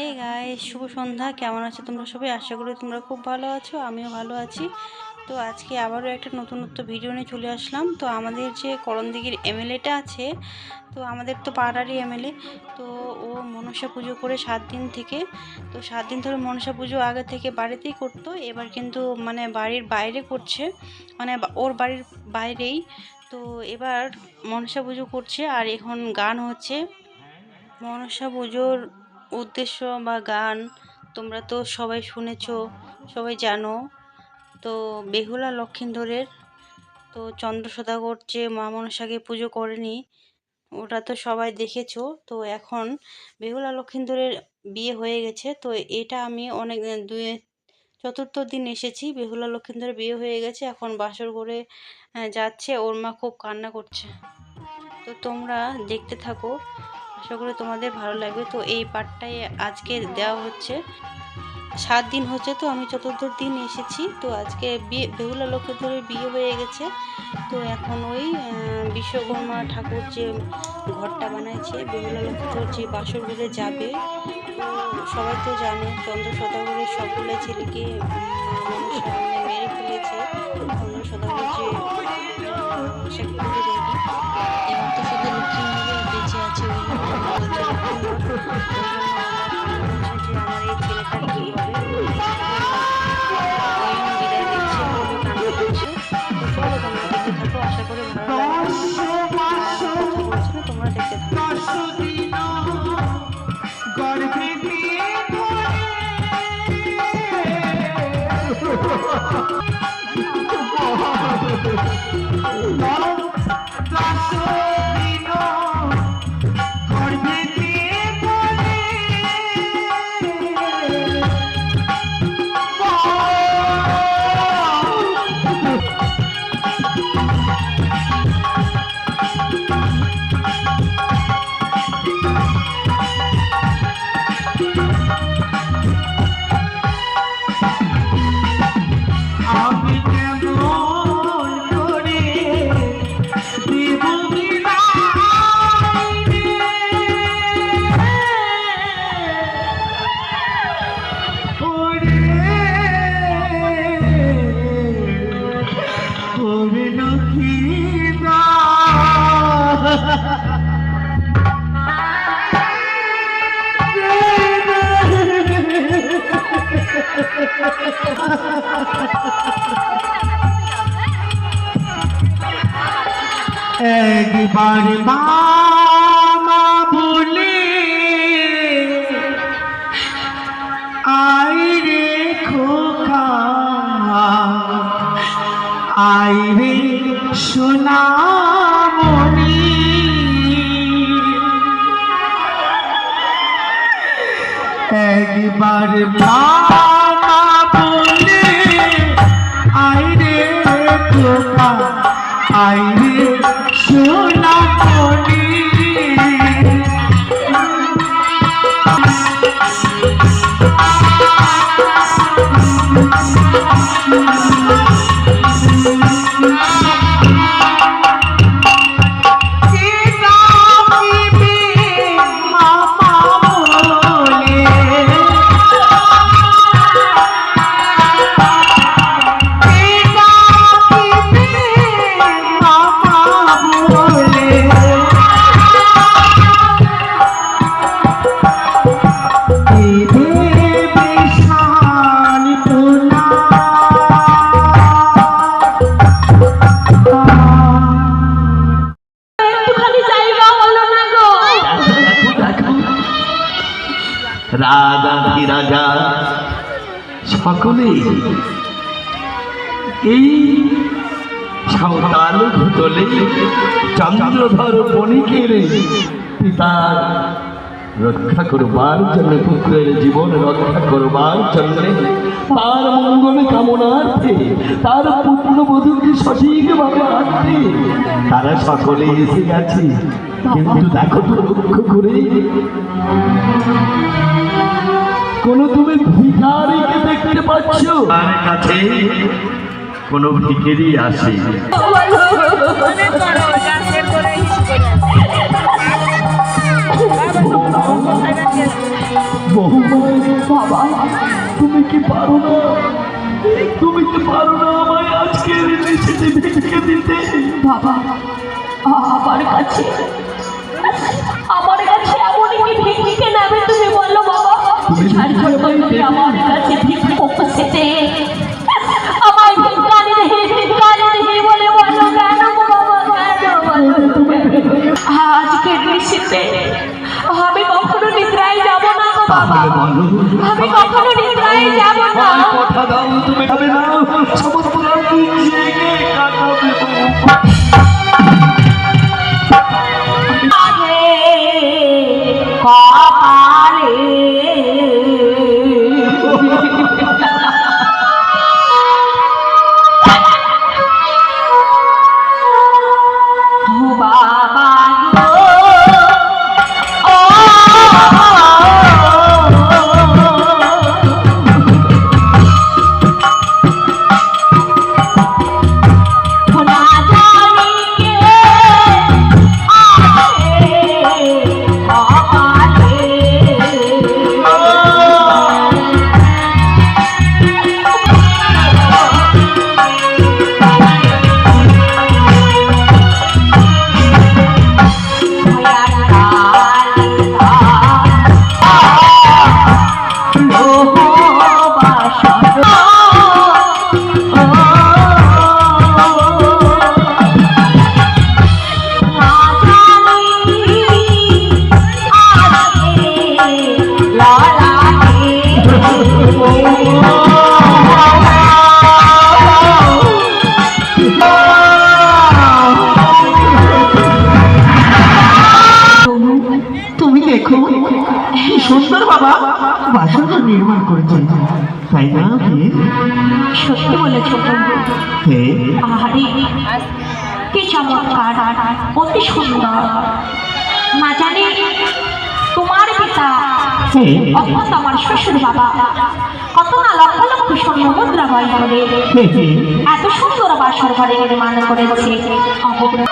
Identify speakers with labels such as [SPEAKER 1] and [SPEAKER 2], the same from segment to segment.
[SPEAKER 1] হে গাই শুভ সন্ধ্যা। কেমন আছো তোমরা সবাই? আশা করি তোমরা খুব ভালো আছো, আমিও ভালো আছি। তো আজকে আবারও একটা নতুনত্ব ভিডিও নিয়ে চলে আসলাম। তো আমাদের যে করণদিঘির এমএলএটা আছে, তো আমাদের তো পাড়ারই এমএলএ তো ও মনসা পুজো করে সাত দিন থেকে, তো সাত দিন ধরে মনসা পুজো আগে থেকে বাড়িতেই করতো, এবার কিন্তু মানে বাড়ির বাইরে করছে মানে ওর বাড়ির বাইরেই। তো এবার মনসা পুজো করছে, আর এখন গান হচ্ছে। মনসা পুজোর উদ্দেশ্য বা গান তোমরা তো সবাই শুনেছো, সবাই জানো। তো বেহুলা লক্ষিন্দরের তো চন্দ্র সদাগর যে মা মনসাকে পুজো করেনি, ওটা তো সবাই দেখেছ। তো এখন বেহুলা লক্ষিন্দরের বিয়ে হয়ে গেছে, তো এটা আমি অনেক দুই, চতুর্থ দিন এসেছি, বেহুলা লক্ষিন্দরের বিয়ে হয়ে গেছে, এখন বাসর করে যাচ্ছে, ওর মা খুব কান্না করছে। তো তোমরা দেখতে থাকো আশা করি তোমাদের ভালো লাগবে। তো এই পার্টটাই আজকে দেওয়া হচ্ছে। সাত দিন হচ্ছে তো আমি চতুর্থ দিন এসেছি। তো আজকে বিয়ে বেহুলা লোকের ধরে বিয়ে হয়ে গেছে। তো এখন ওই বিশ্বকর্মা ঠাকুর যে ঘরটা বানাইছে বেহুলা লক্ষ্মীধর যে বাসর ঘরে যাবে সবাই তো জানে চন্দ্র সদাগরের সকলে ছেলেকে উম, মা মানে মেরে ফেলেছে। চন্দ্র সদাগর যে
[SPEAKER 2] একবার মামা বলে আই রে খোকা আই রে সোনামণি একবার মামা Holy এই সাঁওতাল ভূতলে চন্দ্রধর বণিকের পিতার রক্ষা করবার জন্য পুত্রের জীবন রক্ষা করবার জন্য তার মঙ্গল কামনার্থে, তার পুত্র বধূকে সঠিকভাবে আনতে তারা সকলে এসে গেছে। কিন্তু দেখো তো লক্ষ্য করে। কোন তুমি পাচ্ছ তার কাছে কোন ভিখারি আসে। বাবা তুমি কি পারো না তুমি কি পারো না আমায় আজকে রিলেশনে দিতে
[SPEAKER 3] বাবা আমার কাছে আমার কাছে এমন কি ভিক্ষে নেবে তুমি বলো বাবা? আর যখন তুমি আমার উপস্থিতে আমায় ভিক্ষানি দেহি ভিক্ষানি দেহি বলে বলো কেন গো বাবা কেন বলো? তুমি আজকে দৃশ্যতে আমি কখনো নিদ্রায় যাব না গো বাবা। আমি কখনো নিদ্রায় যাব না।
[SPEAKER 2] কথা দাও তুমি না। সমস্ত রাত জেগে কাটাবে
[SPEAKER 4] বাসনটা নির্মাণ করেছে তাই না হে?
[SPEAKER 3] সত্যি বলেছ আহারে কি চমৎকার অতি সুন্দর। না জানি তোমার পিতা
[SPEAKER 4] হে?
[SPEAKER 3] অর্থাৎ আমার শ্বশুর বাবা কত না লক্ষ লক্ষ স্বর্ণ মুদ্রা বয় করে
[SPEAKER 4] হে হে?
[SPEAKER 3] এত সুন্দর বাসর ঘরে নির্মাণ করেছে। অপগ্রহ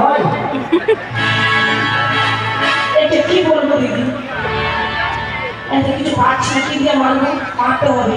[SPEAKER 5] হয় এটা কি বলব দিদি এত কিছু পাচ্ছি কি দিয়ে মারবো মারতে হবে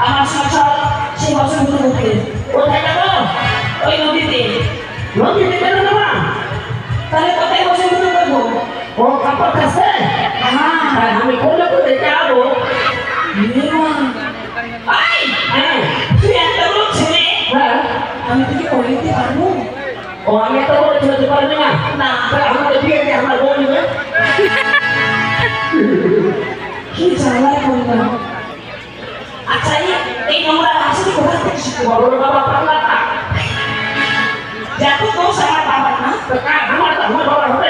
[SPEAKER 5] আমার সংসার সেই বছরগুলো করতে কোথায় যাব ওই নদীতে নদীতে কেন ও কাপড় কাছে হ্যাঁ আমি কোলে কোলে যাব তুই এত বড় ছেলে আমি তোকে করে দিতে পারব ও আমি এত বড় ছেলে হতে পারবে না না আমাকে দিয়ে আমার বউ নেবে কি জ্বালায় করলাম আচ্ছা এই- নোংরা হাসি কোথা থেকে শিখতে বলো বাবা পাগলা না দেখো দোষ আমার বাবার না তো আমার আমার বাবার হবে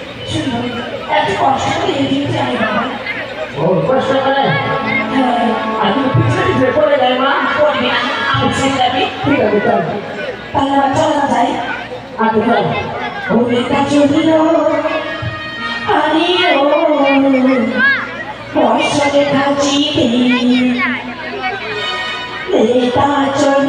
[SPEAKER 5] এত কষ্ট করে দিনটা আমি বাবা ও কষ্ট করে আর তুমি পিছনে পিছনে পড়ে যায় মা পড়বি আমি ছেড়ে যাবি ঠিক আছে চল তাহলে আবার চলা যায় আচ্ছা চল ওরেটা চলিল আরিও বর্ষাকে খাচিতে লেটা চল